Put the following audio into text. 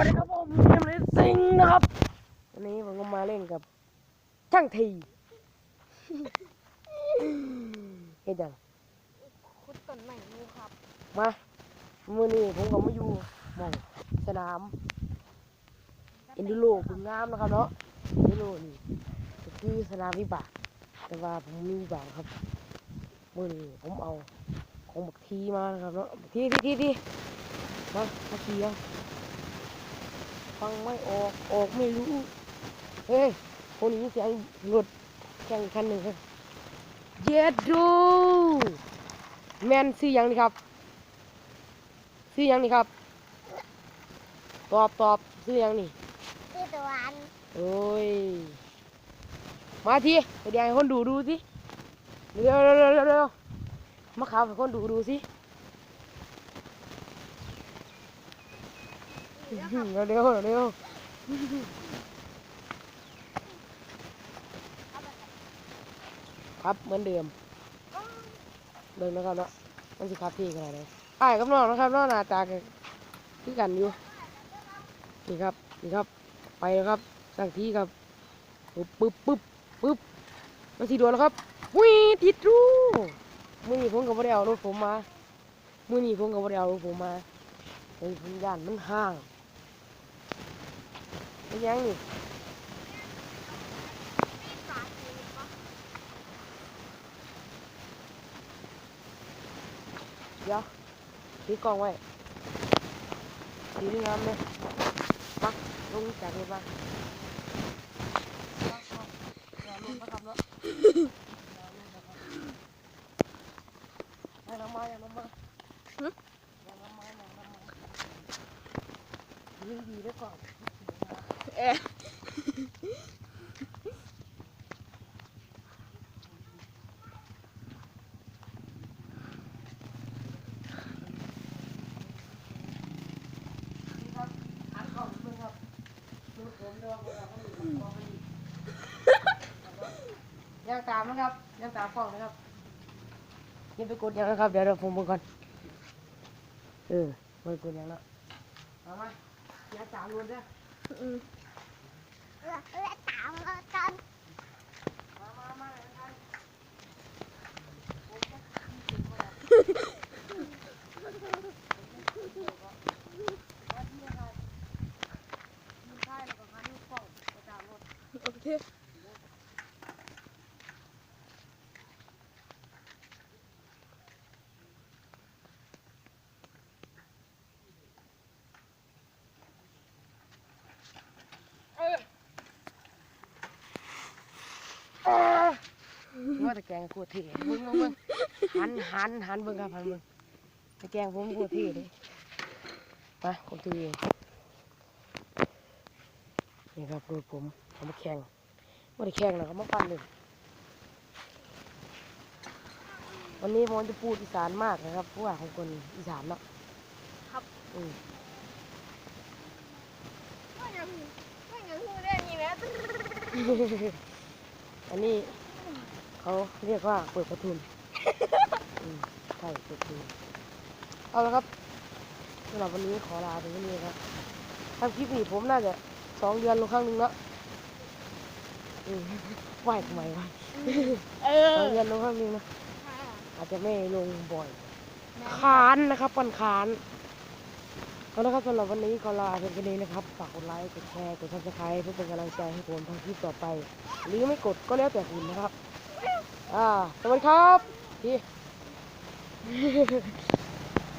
วัสดีครับผมเกมเลสซิงนะครับวันนี้ผมก็มาเล่นกับช่างทีเฮ็ดยังคุดต้นใหม่นูครับมามื่อนี้ผมก็มาอยู่หมองสนามอินดูโลบึงงามนะครับเนาะอินดูโลนี่ก็คือสนามวิบาก แต่ว่าผมมีวิบากครับมื่อนี้ผมเอาของบักทีมานะครับเนาะบักทีทีทีทีมามาขี่ยัง ฟังไม่ออก ออกไม่รู้ เฮ้ย คนนี้เสียงรถแข่งอีกคันหนึ่งครับเย็ดดู แมนซื้อยังนี่ครับ ซื้อยังนี่ครับ ตอบตอบซื้อยังนี่คือตะวันโอ้ย มาทีไปแดงให้คนดูดูสิ เร็วเร็วเร็วเร็วเร็วมาขาวให้คนดูดูสิ เร็วเร็วเร็วเร็วครับเหมือนเดิมเดิมนะครับเนาะมันสิครับพี่ขนาดไหนอ้กับน้องนะครับน้องหน้าตากันคือกันอยู่นี่ครับนี่ครับ ไปแล้วครับสั่งทีครับปึ๊บปึ๊บปึ๊บปึ๊บมาสีดวนแล้วครับวิ่งติดรูมือหนี้ผมกับบ่ได้เอารถผมมามือหนี้ผมกับบ่ได้เอารถผมมาเฮ้ผมย่านมันห่าง เป็นยังนี่เดี๋ยวถือกล้องไว้สีนี่งามเลยปักลง เนาะอย่าลงมาอย่าลงมาอย่าลงมาอย่าลงมาดีดีด้วยก่อนเอ๊ะนี่ครับหันกล้องมึงครับดูผมเด้อผมเอาเขาดูผมเอาไปอีกยังตามนะครับยังตามกล้องนะครับอยังไปกดยังนะครับเดี๋ยวเดี๋ยวผมมึงก่อนเออไม่กดยังแล้วเอามาอย่าตามรวนเด้ออืม แล้วแล้วตามเรากันโอเคมาเลยนะครับยืนท้ายแล้วก็หันกล้องไปตามรถ โอเคเออ ว่าแต่แกงกูเท่มึงมึงมึงหันหันหันเบิ่งครับหันเบิ่งแต่แกงผมกูเท่เลยไปผมตีเองนี่ครับรถผมเอามาแข่งไม่ได้แข่งหรอกเอามาปั่นเลยวันนี้ผมจะพูดอีสานมากนะครับเพราะว่าของคนอีสานเนาะครับอืมไม่ยังไม่ยังพูดได้นี่นะอันนี้ เขาเรียกว่าเปิดประทุนอืมใช่เปิดประทุนเอาละครับสำหรับวันนี้ขอลาถึงวันนี้ครับทำคลิปนี้ผมน่าจะสองเดือนลงครั้งหนึ่งแล้วอืมไหวทำไมวะเอสอองเดือนลงครั้งหนึ่งนะอาจจะไม่ลงบ่อยคานนะครับปันคานเอาละครับสำหรับวันนี้ขอลาเพียงแค่นี้นะครับฝากกดไลค์กดแชร์กดซับสไครต์เพื่อเป็นกำลังใจให้ผมทำคลิปต่อไป หรือไม่กดก็แล้วแต่คุณนะครับ อ่าสวัสดีครับพี่